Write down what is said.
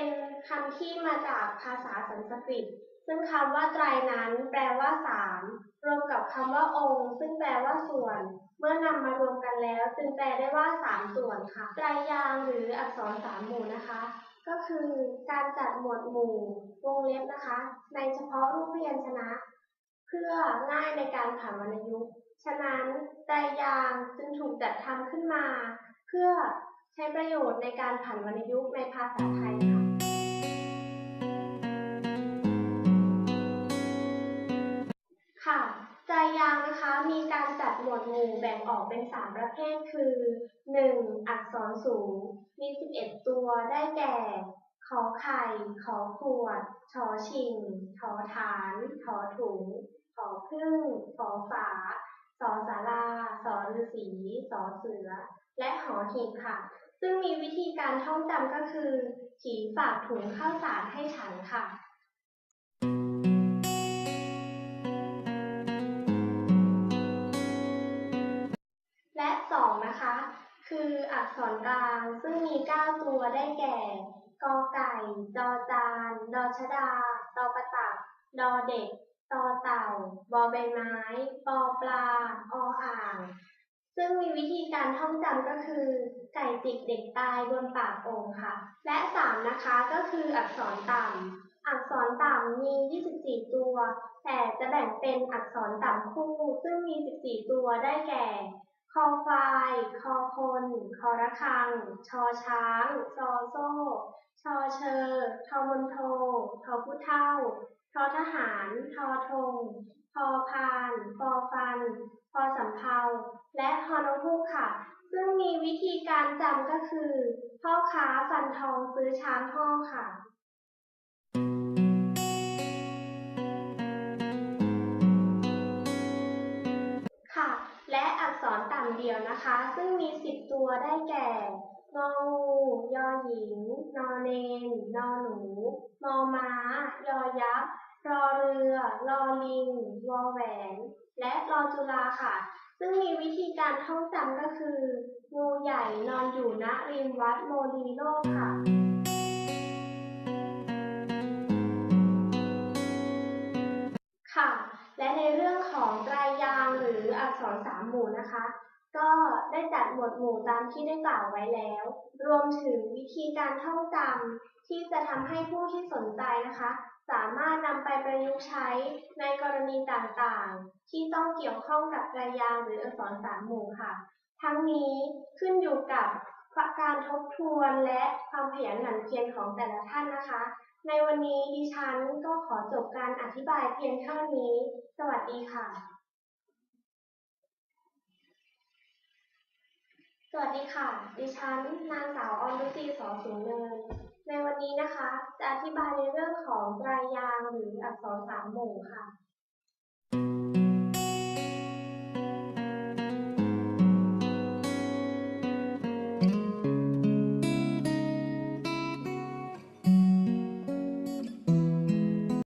็นคำที่มาจากภาษาสันสกฤต ซึ่งคำว่าไตรนั้น แปลว่าสามรวมกับคำว่าองค์ ซึ่งแปลว่าส่วน เมื่อนำมารวมกันแล้ว จึงแปลได้ว่าสามส่วนค่ะ ไตรยางหรืออักษรสามหมู่นะคะ ก็คือการจัดหมวดหมู่วงเล็บนะคะ ในเฉพาะรูปพยัญชนะ เพื่อง่ายในการผันวรรณยุกต์ฉะนั้นไตรยางจึงถูกจัดทำขึ้นมา เพื่อใช้ประโยชน์ในการผันวรรณยุกต์ในภาษาไทย นะคะมีการจัดหมวดหมู่แบ่งออกเป็น 3 ประเภทคือ 1. อักษรสูง มี 11 ตัวได้แก่ ขอไข่ ขอขวด ชอชิงทอฐานทอถุงขอพึ่งฝอฝาสอสาราสอฤาษีสอเสือ และหอหีบค่ะ ซึ่งมีวิธีการท่องจำก็คือผีฝากถุงข้าวสารให้ฉันค่ะ นะคะ คืออักษรกลางซึ่งมี 9 ตัวได้แก่กอไก่จอจานดอชดาตอประตักดอเด็กตอเต่า บอใบไม้ ปอปลา ออ่าง ซึ่งมีวิธีการท่องจำก็คือ ไก่จิกเด็กตายบนปากโอ่งค่ะ และสามนะคะก็คืออักษรต่ำอักษรต่ำมี 24 ตัว แต่จะแบ่งเป็นอักษรต่ำคู่ ซึ่งมี 14 ตัวได้แก่ คอควาย คอคน คอระฆัง ชอช้าง ซอโซ่ ชอเชอ ทอมนโท ทอผู้เท่า ทอทหาร ทอธงพอพานฟอฟันพอสำเภา และฮอนกฮูกค่ะ ซึ่งมีวิธีการจำก็คือ พ่อค้าฟันทองซื้อช้างห่อค่ะ และอักษรต่ำเดียวนะคะ ซึ่งมี 10 ตัวได้แก่งองูยอหญิง นอเนน นอหนู มอม้า ยอยักษ์ รอเรือ รอลิง วอแหวน และรอจุฬาค่ะ ซึ่งมีวิธีการท่องจำก็คือ งูใหญ่นอนอยู่ณริมวัดโมลีโลกค่ะ อักษรสามหมู่นะคะ ก็ได้จัดหมวดหมู่ตามที่ได้กล่าวไว้แล้ว รวมถึงวิธีการท่องจำที่จะทำให้ผู้ที่สนใจนะคะ สามารถนำไปประยุกต์ใช้ในกรณีต่างๆ ที่ต้องเกี่ยวข้องกับไตรยางหรืออักษรสามหมู่ค่ะ ทั้งนี้ขึ้นอยู่กับการทบทวนและความขยันหมั่นเพียรของแต่ละท่านนะคะ ในวันนี้ดิฉันก็ขอจบการอธิบายเพียงเท่านี้ สวัสดีค่ะ สวัสดีค่ะ ดิฉันนางสาวออนรุจีสอสูงเนิน ในวันนี้นะคะ จะอธิบายในเรื่องของไตรยางหรืออักษรสามหมู่ค่ะ